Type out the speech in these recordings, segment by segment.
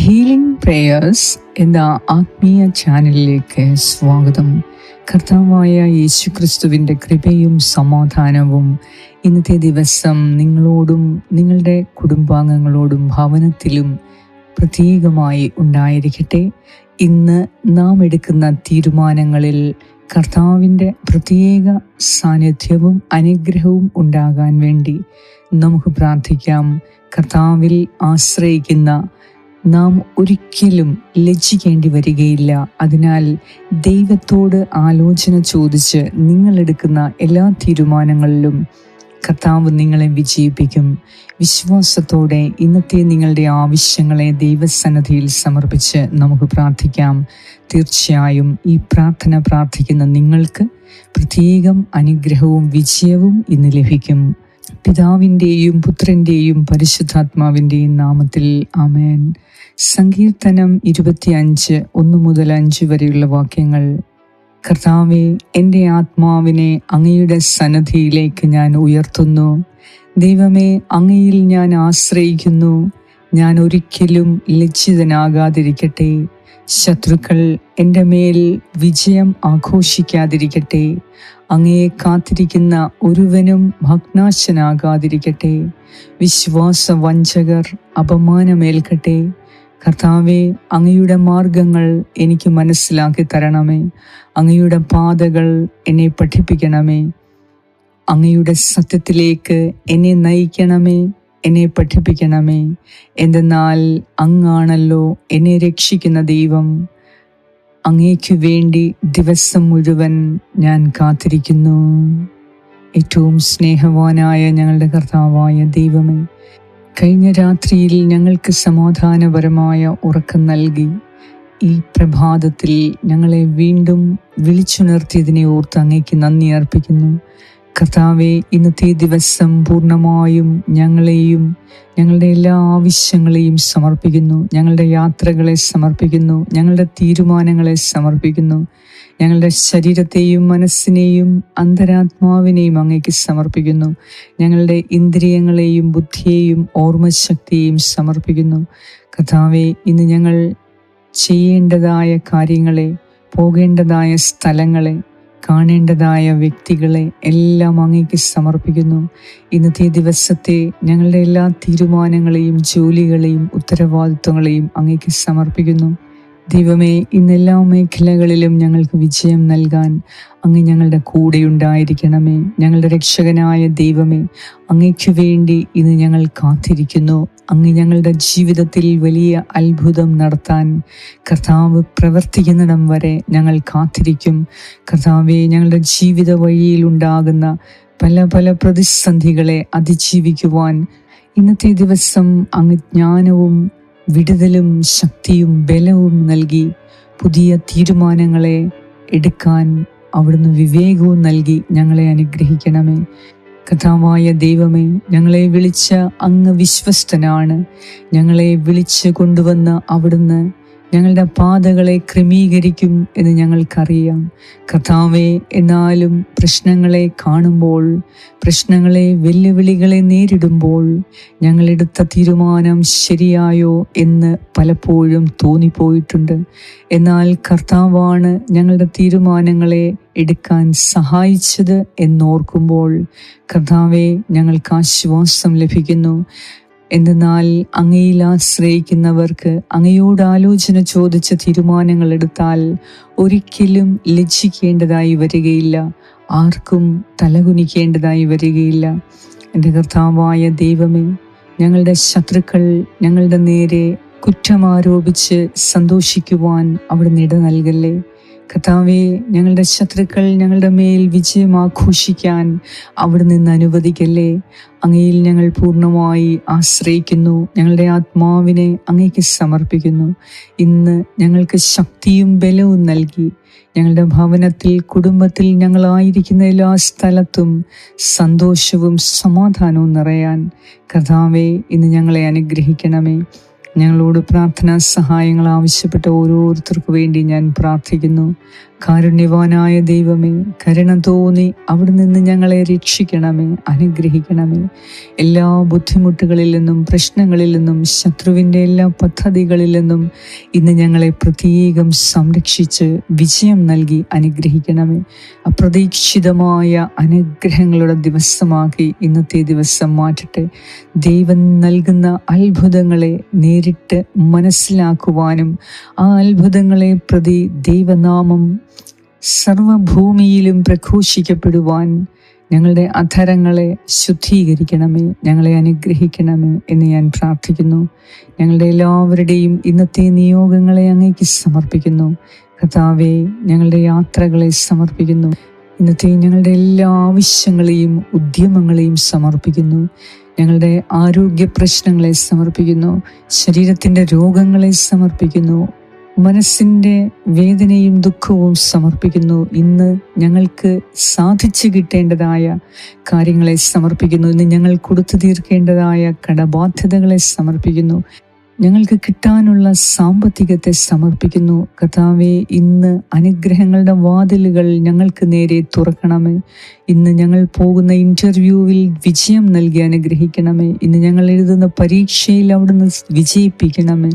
Healing prayers എന്ന ആത്മീയ ചാനലിലേക്ക് സ്വാഗതം. കർത്താവായ യേശു ക്രിസ്തുവിന്റെ കൃപയും സമാധാനവും ഇന്നത്തെ ദിവസം നിങ്ങളോടും നിങ്ങളുടെ കുടുംബാംഗങ്ങളോടും ഭവനത്തിലും പ്രത്യേകമായി ഉണ്ടായിരിക്കട്ടെ. ഇന്ന് നാം എടുക്കുന്ന തീരുമാനങ്ങളിൽ കർത്താവിന്റെ പ്രത്യേക സാന്നിധ്യവും അനുഗ്രഹവും ഉണ്ടാകാൻ വേണ്ടി നമുക്ക് പ്രാർത്ഥിക്കാം. കർത്താവിൽ ആശ്രയിക്കുന്ന നാം ഒരിക്കലും ലജ്ജിക്കേണ്ടി വരികയില്ല. അതിനാൽ ദൈവത്തോട് ആലോചന ചോദിച്ച് നിങ്ങൾ എടുക്കുന്ന എല്ലാ തീരുമാനങ്ങളിലും കർത്താവ് നിങ്ങളെ വിജയിപ്പിക്കും. വിശ്വാസത്തോടെ ഇന്നത്തെ നിങ്ങളുടെ ആവശ്യങ്ങളെ ദൈവസന്നദ്ധിയിൽ സമർപ്പിച്ച് നമുക്ക് പ്രാർത്ഥിക്കാം. തീർച്ചയായും ഈ പ്രാർത്ഥന പ്രാർത്ഥിക്കുന്ന നിങ്ങൾക്ക് പ്രത്യേകം അനുഗ്രഹവും വിജയവും ഇന്ന് ലഭിക്കും. പിതാവിന്റെയും പുത്രന്റെയും പരിശുദ്ധാത്മാവിന്റെയും നാമത്തിൽ ആമേൻ. സങ്കീർത്തനം ഇരുപത്തിയഞ്ച് ഒന്ന് മുതൽ അഞ്ച് വരെയുള്ള വാക്യങ്ങൾ. കർത്താവെ എന്റെ ആത്മാവിനെ അങ്ങയുടെ സന്നദ്ധിയിലേക്ക് ഞാൻ ഉയർത്തുന്നു. ദൈവമേ അങ്ങയിൽ ഞാൻ ആശ്രയിക്കുന്നു. ഞാൻ ഒരിക്കലും ലജ്ജിതനാകാതിരിക്കട്ടെ. ശത്രുക്കൾ എന്റെ മേൽ വിജയം ആഘോഷിക്കാതിരിക്കട്ടെ. അങ്ങയെ കാത്തിരിക്കുന്ന ഒരുവനും ഭഗ്നാശനാകാതിരിക്കട്ടെ. വിശ്വാസ വഞ്ചകർ അപമാനമേൽക്കട്ടെ. കർത്താവെ അങ്ങയുടെ മാർഗങ്ങൾ എനിക്ക് മനസ്സിലാക്കി തരണമേ. അങ്ങയുടെ പാതകൾ എന്നെ പഠിപ്പിക്കണമേ. അങ്ങയുടെ സത്യത്തിലേക്ക് എന്നെ നയിക്കണമേ. എന്നെ പഠിപ്പിക്കണമേ. എന്തെന്നാൽ അങ്ങാണല്ലോ എന്നെ രക്ഷിക്കുന്ന ദൈവം. അങ്ങേക്കു വേണ്ടി ദിവസം മുഴുവൻ ഞാൻ കാത്തിരിക്കുന്നു. ഏറ്റവും സ്നേഹവാനായ ഞങ്ങളുടെ കർത്താവായ ദൈവമേ കഴിഞ്ഞ രാത്രിയിൽ ഞങ്ങൾക്ക് സമാധാനപരമായ ഉറക്കം നൽകി ഈ പ്രഭാതത്തിൽ ഞങ്ങളെ വീണ്ടും വിളിച്ചുണർത്തിയതിനെ ഓർത്ത് അങ്ങേക്ക് നന്ദി അർപ്പിക്കുന്നു. കർത്താവെ ഇന്നത്തെ ദിവസം പൂർണമായും ഞങ്ങളെയും ഞങ്ങളുടെ എല്ലാ ആവശ്യങ്ങളെയും സമർപ്പിക്കുന്നു. ഞങ്ങളുടെ യാത്രകളെ സമർപ്പിക്കുന്നു. ഞങ്ങളുടെ തീരുമാനങ്ങളെ സമർപ്പിക്കുന്നു. ഞങ്ങളുടെ ശരീരത്തെയും മനസ്സിനെയും അന്തരാത്മാവിനെയും അങ്ങേക്ക് സമർപ്പിക്കുന്നു. ഞങ്ങളുടെ ഇന്ദ്രിയങ്ങളെയും ബുദ്ധിയെയും ഓർമ്മശക്തിയെയും സമർപ്പിക്കുന്നു. കഥാവെ ഇന്ന് ഞങ്ങൾ ചെയ്യേണ്ടതായ കാര്യങ്ങളെ പോകേണ്ടതായ സ്ഥലങ്ങളെ കാണേണ്ടതായ വ്യക്തികളെ എല്ലാം അങ്ങേക്ക് സമർപ്പിക്കുന്നു. ഇന്നത്തെ ദിവസത്തെ ഞങ്ങളുടെ എല്ലാ തീരുമാനങ്ങളെയും ജോലികളെയും ഉത്തരവാദിത്വങ്ങളെയും അങ്ങേക്ക് സമർപ്പിക്കുന്നു. ദൈവമേ ഇന്നെല്ലാ മേഖലകളിലും ഞങ്ങൾക്ക് വിജയം നൽകാൻ അങ്ങ് ഞങ്ങളുടെ കൂടെ ഉണ്ടായിരിക്കണമേ ഞങ്ങളുടെ രക്ഷകനായ ദൈവമേ അങ്ങയ്ക്കു വേണ്ടി ഇന്ന് ഞങ്ങൾ കാത്തിരിക്കുന്നു. അങ്ങ് ഞങ്ങളുടെ ജീവിതത്തിൽ വലിയ അത്ഭുതം നടത്താൻ കർത്താവ് പ്രവർത്തിക്കുന്നിടം വരെ ഞങ്ങൾ കാത്തിരിക്കും. കർത്താവെ ഞങ്ങളുടെ ജീവിത വഴിയിൽ ഉണ്ടാകുന്ന പല പല പ്രതിസന്ധികളെ അതിജീവിക്കുവാൻ ഇന്നത്തെ ദിവസം അങ്ങ് ജ്ഞാനവും വിടുതലും ശക്തിയും ബലവും നൽകി പുതിയ തീരുമാനങ്ങളെ എടുക്കാൻ അവിടുന്ന് വിവേകവും നൽകി ഞങ്ങളെ അനുഗ്രഹിക്കണമേ. കഥാവായ ദൈവമേ ഞങ്ങളെ വിളിച്ച അങ്ങ് വിശ്വസ്തനാണ്. ഞങ്ങളെ വിളിച്ച് കൊണ്ടുവന്ന് അവിടുന്ന് ഞങ്ങളുടെ പാതകളെ ക്രമീകരിക്കും എന്ന് ഞങ്ങൾക്കറിയാം. കർത്താവെ എന്നാലും പ്രശ്നങ്ങളെ കാണുമ്പോൾ പ്രശ്നങ്ങളെ വെല്ലുവിളികളെ നേരിടുമ്പോൾ ഞങ്ങളെടുത്ത തീരുമാനം ശരിയായോ എന്ന് പലപ്പോഴും തോന്നിപ്പോയിട്ടുണ്ട്. എന്നാൽ കർത്താവാണ് ഞങ്ങളുടെ തീരുമാനങ്ങളെ എടുക്കാൻ സഹായിച്ചത് എന്നോർക്കുമ്പോൾ കർത്താവെ ഞങ്ങൾക്ക് ആശ്വാസം ലഭിക്കുന്നു. എന്തെന്നാൽ അങ്ങയിൽ ആശ്രയിക്കുന്നവർക്ക് അങ്ങയോട് ആലോചന ചോദിച്ച തീരുമാനങ്ങൾ എടുത്താൽ ഒരിക്കലും ലജ്ജിക്കേണ്ടതായി വരികയില്ല. ആർക്കും തലകുനിക്കേണ്ടതായി വരികയില്ല. എന്റെ കർത്താവായ ദൈവമേ ഞങ്ങളുടെ ശത്രുക്കൾ ഞങ്ങളുടെ നേരെ കുറ്റമാരോപിച്ച് സന്തോഷിക്കുവാൻ അവിടുന്ന് ഇട നൽകല്ലേ? കർത്താവെ ഞങ്ങളുടെ ശത്രുക്കൾ ഞങ്ങളുടെ മേൽ വിജയം ആഘോഷിക്കാൻ അവിടെ നിന്ന് അനുവദിക്കല്ലേ? അങ്ങയിൽ ഞങ്ങൾ പൂർണമായി ആശ്രയിക്കുന്നു. ഞങ്ങളുടെ ആത്മാവിനെ അങ്ങേക്ക് സമർപ്പിക്കുന്നു. ഇന്ന് ഞങ്ങൾക്ക് ശക്തിയും ബലവും നൽകി. ഞങ്ങളുടെ ഭവനത്തിൽ കുടുംബത്തിൽ ഞങ്ങളായിരിക്കുന്ന എല്ലാ സ്ഥലത്തും സന്തോഷവും സമാധാനവും നിറയാൻ. കർത്താവെ ഇന്ന് ഞങ്ങളെ അനുഗ്രഹിക്കണമേ. ഞങ്ങളോട് പ്രാർത്ഥനാ സഹായങ്ങൾ ആവശ്യപ്പെട്ട ഓരോരുത്തർക്കു വേണ്ടി ഞാൻ പ്രാർത്ഥിക്കുന്നു. കാരുണ്യവാനായ ദൈവമേ കരുണ തോന്നി അവിടെ നിന്ന് ഞങ്ങളെ രക്ഷിക്കണമേ അനുഗ്രഹിക്കണമേ. എല്ലാ ബുദ്ധിമുട്ടുകളിൽ നിന്നും പ്രശ്നങ്ങളിൽ നിന്നും ശത്രുവിന്റെ എല്ലാ പദ്ധതികളിൽ നിന്നും ഇന്ന് ഞങ്ങളെ പ്രത്യേകം സംരക്ഷിച്ച് വിജയം നൽകി അനുഗ്രഹിക്കണമേ. അപ്രതീക്ഷിതമായ അനുഗ്രഹങ്ങളുടെ ദിവസമാക്കി ഇന്നത്തെ ദിവസം മാറ്റട്ടെ. ദൈവം നൽകുന്ന അത്ഭുതങ്ങളെ നേരിട്ട് മനസ്സിലാക്കുവാനും ആ അത്ഭുതങ്ങളെ പ്രതി ദൈവനാമം സർവഭൂമിയിലും പ്രഘോഷിക്കപ്പെടുവാൻ ഞങ്ങളുടെ അധരങ്ങളെ ശുദ്ധീകരിക്കണമേ ഞങ്ങളെ അനുഗ്രഹിക്കണമേ എന്ന് ഞാൻ പ്രാർത്ഥിക്കുന്നു. ഞങ്ങളുടെ എല്ലാവരുടെയും ഇന്നത്തെ നിയോഗങ്ങളെ അങ്ങേക്ക് സമർപ്പിക്കുന്നു. കഥാവെ ഞങ്ങളുടെ യാത്രകളെ സമർപ്പിക്കുന്നു. ഇന്നത്തെ ഞങ്ങളുടെ എല്ലാ ആവശ്യങ്ങളെയും ഉദ്യമങ്ങളെയും സമർപ്പിക്കുന്നു. ഞങ്ങളുടെ ആരോഗ്യ പ്രശ്നങ്ങളെ സമർപ്പിക്കുന്നു. ശരീരത്തിന്റെ രോഗങ്ങളെ സമർപ്പിക്കുന്നു. മനസ്സിന്റെ വേദനയും ദുഃഖവും സമർപ്പിക്കുന്നു. ഇന്ന് ഞങ്ങൾക്ക് സാധിച്ചു കിട്ടേണ്ടതായ കാര്യങ്ങളെ സമർപ്പിക്കുന്നു. ഇന്ന് ഞങ്ങൾ കൊടുത്തു തീർക്കേണ്ടതായ കടബാധ്യതകളെ സമർപ്പിക്കുന്നു. ഞങ്ങൾക്ക് കിട്ടാനുള്ള സാമ്പത്തികത്തെ സമർപ്പിക്കുന്നു. കഥാവെ ഇന്ന് അനുഗ്രഹങ്ങളുടെ വാതിലുകൾ ഞങ്ങൾക്ക് നേരെ തുറക്കണമേ. ഇന്ന് ഞങ്ങൾ പോകുന്ന ഇന്റർവ്യൂവിൽ വിജയം നൽകി അനുഗ്രഹിക്കണമേ. ഇന്ന് ഞങ്ങൾ എഴുതുന്ന പരീക്ഷയിൽ അവിടുന്ന് വിജയിപ്പിക്കണമേ.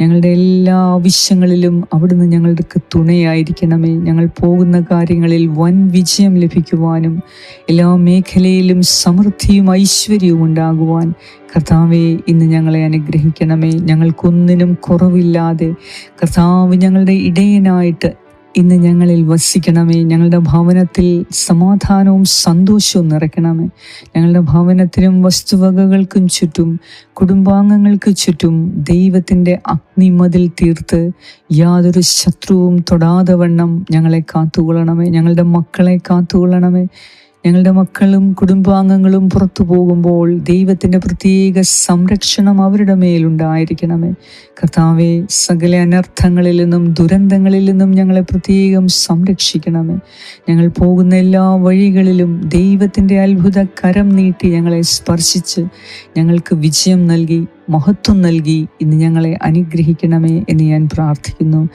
ഞങ്ങളുടെ എല്ലാ ആവശ്യങ്ങളിലും അവിടുന്ന് ഞങ്ങൾക്ക് തുണയായിരിക്കണമേ. ഞങ്ങൾ പോകുന്ന കാര്യങ്ങളിൽ വൻ വിജയം ലഭിക്കുവാനും എല്ലാ മേഖലയിലും സമൃദ്ധിയും ഐശ്വര്യവും ഉണ്ടാകുവാൻ കർത്താവെ ഇന്ന് ഞങ്ങളെ അനുഗ്രഹിക്കണമേ. ഞങ്ങൾക്കൊന്നിനും കുറവില്ലാതെ കർത്താവ് ഞങ്ങളുടെ ഇടയനായിട്ട് ഇന്ന് ഞങ്ങളിൽ വസിക്കണമേ. ഞങ്ങളുടെ ഭവനത്തിൽ സമാധാനവും സന്തോഷവും നിറയ്ക്കണമേ. ഞങ്ങളുടെ ഭവനത്തിനും വസ്തുവകകൾക്കും ചുറ്റും കുടുംബാംഗങ്ങൾക്ക് ചുറ്റും ദൈവത്തിന്റെ അഗ്നിമതിൽ തീർത്ത് യാതൊരു ശത്രുവും തൊടാതെ വണ്ണം ഞങ്ങളെ കാത്തുകൊള്ളണമേ. ഞങ്ങളുടെ മക്കളെ കാത്തുകൊള്ളണമേ. ഞങ്ങളുടെ മക്കളും കുടുംബാംഗങ്ങളും പുറത്തു പോകുമ്പോൾ ദൈവത്തിന്റെ പ്രത്യേക സംരക്ഷണം അവരുടെ മേലുണ്ടായിരിക്കണമേ കർത്താവെ സകല അനർത്ഥങ്ങളിൽ നിന്നും ദുരന്തങ്ങളിൽ നിന്നും ഞങ്ങളെ പ്രത്യേകം സംരക്ഷിക്കണമേ. ഞങ്ങൾ പോകുന്ന എല്ലാ വഴികളിലും ദൈവത്തിന്റെ അത്ഭുത കരം നീട്ടി ഞങ്ങളെ സ്പർശിച്ച് ഞങ്ങൾക്ക് വിജയം നൽകി മഹത്വം നൽകി ഇന്ന് ഞങ്ങളെ അനുഗ്രഹിക്കണമേ എന്ന് ഞാൻ പ്രാർത്ഥിക്കുന്നു.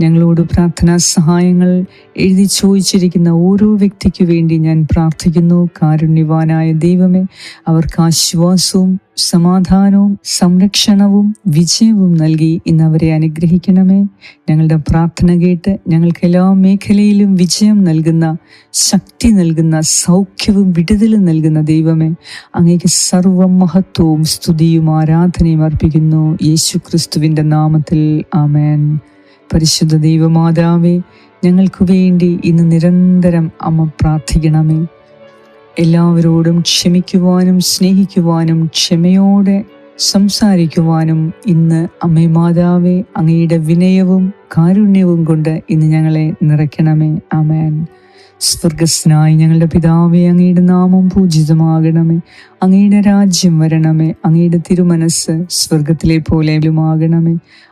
ഞങ്ങളോട് പ്രാർത്ഥനാ സഹായങ്ങൾ എഴുതി ചോദിച്ചിരിക്കുന്ന ഓരോ വ്യക്തിക്കു വേണ്ടി ഞാൻ പ്രാർത്ഥിക്കുന്നു. കാരുണ്യവാനായ ദൈവമേ അവർക്ക് ആശ്വാസവും സമാധാനവും സംരക്ഷണവും വിജയവും നൽകി ഇന്ന് അവരെ അനുഗ്രഹിക്കണമേ. ഞങ്ങളുടെ പ്രാർത്ഥന കേട്ട് ഞങ്ങൾക്ക് എല്ലാ മേഖലയിലും വിജയം നൽകുന്ന ശക്തി നൽകുന്ന സൗഖ്യവും വിടുതലും നൽകുന്ന ദൈവമേ. അങ്ങേക്ക് സർവ മഹത്വവും സ്തുതിയും ആരാധനയും അർപ്പിക്കുന്നു. യേശു ക്രിസ്തുവിന്റെ നാമത്തിൽ ആമേൻ. പരിശുദ്ധ ദൈവമാതാവേ ഞങ്ങൾക്ക് വേണ്ടി ഇന്ന് നിരന്തരം അമ്മ പ്രാർത്ഥിക്കണമേ. എല്ലാവരോടും ക്ഷമിക്കുവാനും സ്നേഹിക്കുവാനും ക്ഷമയോടെ സംസാരിക്കുവാനും ഇന്ന് അമ്മേ മാതാവേ അങ്ങയുടെ വിനയവും കാരുണ്യവും കൊണ്ട് ഇന്ന് ഞങ്ങളെ നിറയ്ക്കണമേ. അമേൻ സ്വർഗസ്നായി ഞങ്ങളുടെ പിതാവേ അങ്ങയുടെ നാമം പൂജിതമാകണമേ. അങ്ങയുടെ രാജ്യം വരണമേ. അങ്ങയുടെ തിരുമനസ് സ്വർഗത്തിലെ പോലെയുമാകണമേ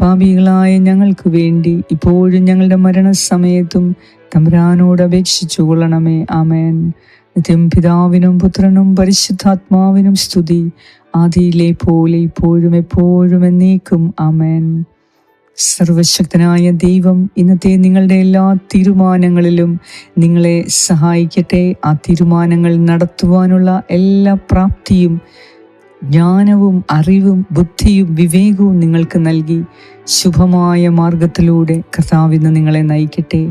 പാപികളായ ഞങ്ങൾക്ക് വേണ്ടി ഇപ്പോഴും ഞങ്ങളുടെ മരണസമയത്തും തമ്പുരാനോട് അപേക്ഷിച്ചു കൊള്ളണമേ. ആമേൻ. നിത്യം പിതാവിനും പുത്രനും പരിശുദ്ധാത്മാവിനും സ്തുതി. ആദിയിലെ പോലെ ഇപ്പോഴും എപ്പോഴും എന്നേക്കും. ആമേൻ. സർവശക്തനായ ദൈവം ഇന്നത്തെ നിങ്ങളുടെ എല്ലാ തീരുമാനങ്ങളിലും നിങ്ങളെ സഹായിക്കട്ടെ. ആ തീരുമാനങ്ങൾ നടത്തുവാനുള്ള എല്ലാ പ്രാപ്തിയും ജ്ഞാനവും അറിവും ബുദ്ധിയും വിവേകവും നിങ്ങൾക്ക് നൽകി ശുഭമായ മാർഗത്തിലൂടെ കർത്താവിന്ന് നിങ്ങളെ നയിക്കട്ടെ.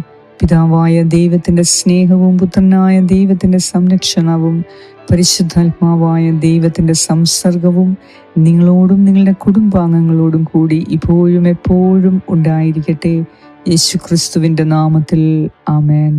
പിതാവായ ദൈവത്തിന്റെ സ്നേഹവും പുത്രനായ ദൈവത്തിന്റെ സംരക്ഷണവും പരിശുദ്ധാത്മാവായ ദൈവത്തിന്റെ സംസർഗവും നിങ്ങളോടും നിങ്ങളുടെ കുടുംബാംഗങ്ങളോടും കൂടി ഇപ്പോഴും എപ്പോഴും ഉണ്ടായിരിക്കട്ടെ. യേശു ക്രിസ്തുവിന്റെ നാമത്തിൽ ആമേൻ.